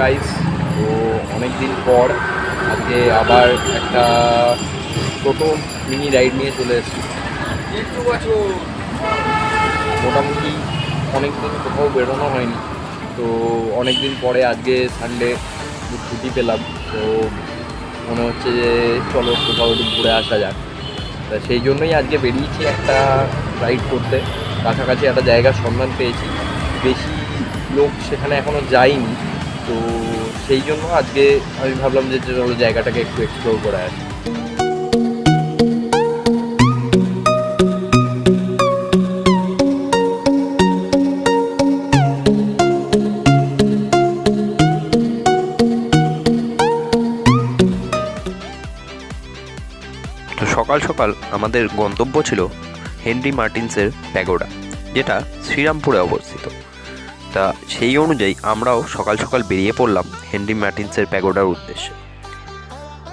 Guys তো অনেক দিন পর আজকে আবার একটা ছোটো মিনি রাইড নিয়ে চলে এসেছি। মোটামুটি অনেক দিন কোথাও বেরোনো হয়নি। তো অনেক দিন পরে আজকে সানডে ছুটি পেলাম। তো মনে হচ্ছে যে চলো কোথাও একটু ঘুরে আসা যাক। তা সেই জন্যই আজকে বেরিয়েছি একটা রাইড করতে। কাছাকাছি একটা জায়গার সন্ধান পেয়েছি। বেশি লোক সেখানে এখনও যায়নি তো সেই জন্য আজকে আমি ভাবলাম যে চলো জায়গাটাকে একটু এক্সপ্লোর করে আসি সকাল সকাল আমাদের গন্তব্য ছিল হেনরি মার্টিন্সের প্যাগোডা, যেটা শ্রীরামপুরে অবস্থিত। তা সেই অনুযায়ী আমরাও সকাল সকাল বেরিয়ে পড়লাম হেনরি মার্টিন্সের প্যাগোডার উদ্দেশ্যে।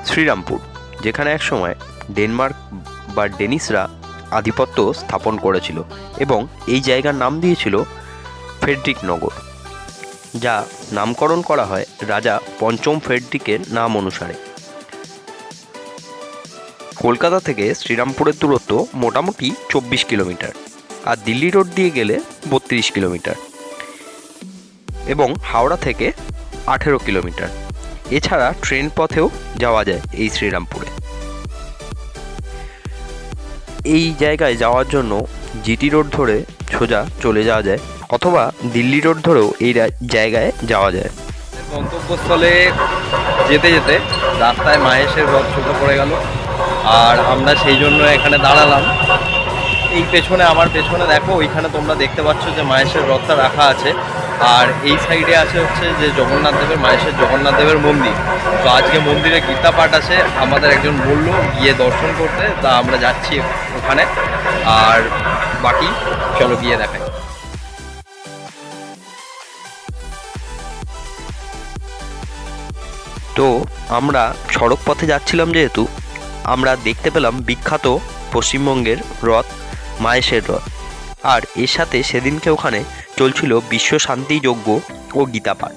শ্রীরামপুর, যেখানে একসময় ডেনমার্ক বা ডেনিসরা আধিপত্য স্থাপন করেছিল এবং এই জায়গার নাম দিয়েছিল ফেডরিক নগর যা নামকরণ করা হয় রাজা পঞ্চম ফেডরিকের নাম অনুসারে। কলকাতা থেকে শ্রীরামপুরের দূরত্ব মোটামুটি চব্বিশ কিলোমিটার আর দিল্লি রোড দিয়ে গেলে বত্রিশ কিলোমিটার। এবং হাওড়া থেকে আঠেরো কিলোমিটার। এছাড়া ট্রেন পথেও যাওয়া যায় এই শ্রীরামপুরে। এই জায়গায় যাওয়ার জন্য জিটি রোড ধরে সোজা চলে যাওয়া যায় অথবা দিল্লি রোড ধরেও এই জায়গায় যাওয়া যায়। গন্তব্যস্থলে যেতে যেতে রাস্তায় মাহেশের রথ ছোটো পড়ে গেল। আর আমরা সেই জন্য এখানে দাঁড়ালাম। এই পেছনে, আমার পেছনে দেখো, ওইখানে তোমরা দেখতে পাচ্ছ যে মাহেশের রথটা রাখা আছে। আর এই সাইডে আছে হচ্ছে যে জগন্নাথ দেবের, মাহেশের জগন্নাথ দেবের মন্দির। তো আজকে মন্দিরে গীতা পাঠ আছে। আমাদের একজন বলল গিয়ে দর্শন করতে, তা আমরা যাচ্ছি ওখানে। আর বাকি, চলো গিয়ে দেখাই। তো আমরা সড়ক পথে যাচ্ছিলাম যেহেতু, আমরা দেখতে পেলাম বিখ্যাত পশ্চিমবঙ্গের রথ মায়েশের রথ। আর এর সাথে সেদিনকে ওখানে চলছিল বিশ্ব শান্তি যজ্ঞ ও গীতাপাঠ।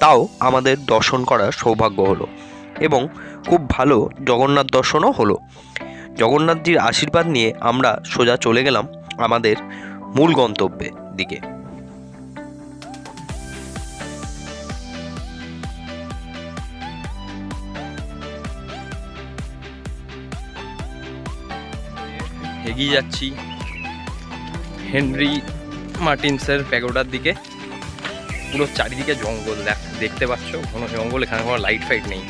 তাও আমাদের দর্শন করার সৌভাগ্য হলো এবং খুব ভালো জগন্নাথ দর্শনও হলো। জগন্নাথজির আশীর্বাদ নিয়ে আমরা সোজা চলে গেলাম আমাদের মূল গন্তব্যের দিকে। এগিয়ে যাচ্ছি। হেনরি মার্টিন্সের প্যাগোডার দিকে। পুরো চারিদিকে জঙ্গল, দেখ- দেখতে পাচ্ছ? কোনো জঙ্গল, এখানে কোনো লাইট ফাইট নেই।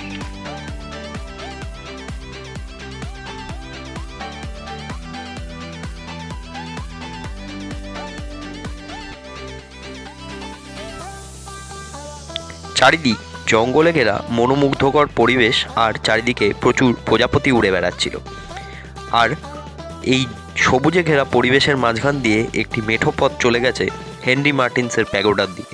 চারিদিক জঙ্গলে ঘেরা মনোমুগ্ধকর পরিবেশ আর চারিদিকে প্রচুর প্রজাপতি উড়ে বেড়াচ্ছিল। আর এই সবুজে ঘেরা পরিবেশের মাঝখান দিয়ে একটি মেঠো পথ চলে গেছে হেনরি মার্টিন্সের প্যাগোডার দিকে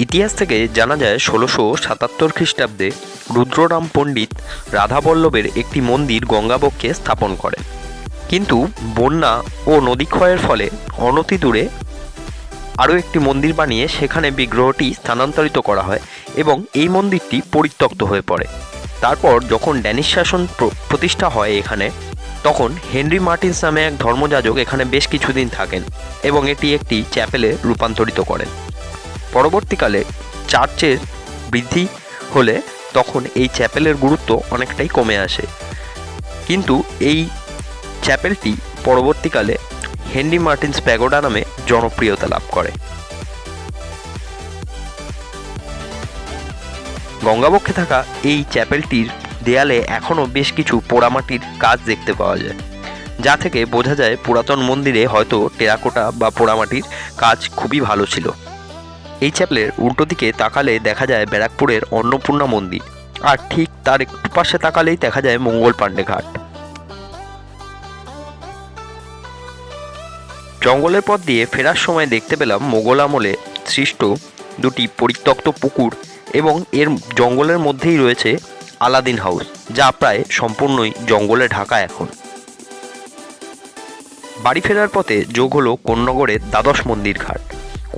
ইতিহাস থেকে জানা যায় ষোলোশো সাতাত্তর খ্রিস্টাব্দে রুদ্ররাম পণ্ডিত রাধাবল্লভের একটি মন্দির গঙ্গাবক্ষে স্থাপন করেন কিন্তু বন্যা ও নদীক্ষয়ের ফলে অনতি দূরে আরও একটি মন্দির বানিয়ে সেখানে বিগ্রহটি স্থানান্তরিত করা হয় এবং এই মন্দিরটি পরিত্যক্ত হয়ে পড়ে। তারপর যখন ড্যানিশ শাসন প্র- প্রতিষ্ঠা হয় এখানে, তখন হেনরি মার্টিন্স নামে এক ধর্মযাজক এখানে বেশ কিছুদিন থাকেন এবং এটি একটি চ্যাপেলে রূপান্তরিত করেন। পরবর্তীকালে চার্চের বৃদ্ধি হলে তখন এই চ্যাপেলের গুরুত্ব অনেকটাই কমে আসে। কিন্তু এই চ্যাপেলটি পরবর্তীকালে হেনরি মার্টিন্স প্যাগোডা নামে জনপ্রিয়তা লাভ করে। গঙ্গাবক্ষে থাকা এই চ্যাপেলটির দেয়ালে এখনও বেশ কিছু পোড়ামাটির কাজ দেখতে পাওয়া যায়, যা থেকে বোঝা যায় পুরাতন মন্দিরে হয়তো টেরাকোটা বা পোড়ামাটির কাজ খুবই ভালো ছিল। এই চ্যাপেলের উল্টো দিকে তাকালে দেখা যায় ব্যারাকপুরের অন্নপূর্ণা মন্দির। আর ঠিক তার একটু পাশে তাকালেই দেখা যায় মঙ্গল পাণ্ডে ঘাট। জঙ্গলের পথ দিয়ে ফেরার সময় দেখতে পেলাম মোগল আমলে সৃষ্ট দুটি পরিত্যক্ত পুকুর এবং এর জঙ্গলের মধ্যেই রয়েছে আলাদিন হাউস, যা প্রায় সম্পূর্ণই জঙ্গলে ঢাকা এখন। বাড়ি ফেরার পথে যোগ হলো কোন্নগরের দ্বাদশ মন্দির ঘাট।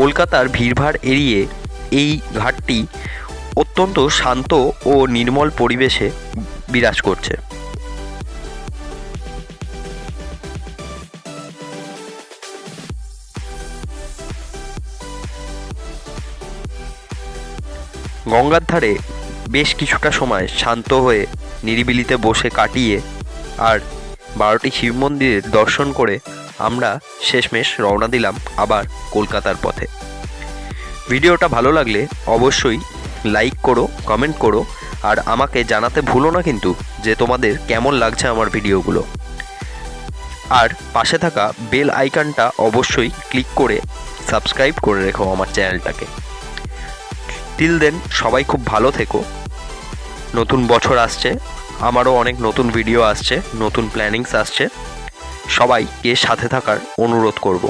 কলকাতার ভিড়ভাড় এড়িয়ে এই ঘাটটি অত্যন্ত শান্ত ও নির্মল পরিবেশে বিরাজ করছে। গঙ্গার ধারে বেশ কিছুটা সময় শান্ত হয়ে নিরিবিলিতে বসে কাটিয়ে আর বারোটি শিব মন্দিরের দর্শন করে আমরা শেষমেশ রওনা দিলাম আবার কলকাতার পথে। ভিডিওটা ভালো লাগলে অবশ্যই লাইক করো কমেন্ট করো, আর আমাকে জানাতে ভুলো না কিন্তু যে তোমাদের কেমন লাগছে আমার ভিডিওগুলো। আর পাশে থাকা বেল আইকনটা অবশ্যই ক্লিক করে সাবস্ক্রাইব করে রেখো আমার চ্যানেলটাকে টিল দেন সবাই খুব ভালো থেকো। নতুন বছর আসছে, আমারও অনেক নতুন ভিডিও আসছে, নতুন প্ল্যানিংস আসছে। সবাইকে সাথে থাকার অনুরোধ করব।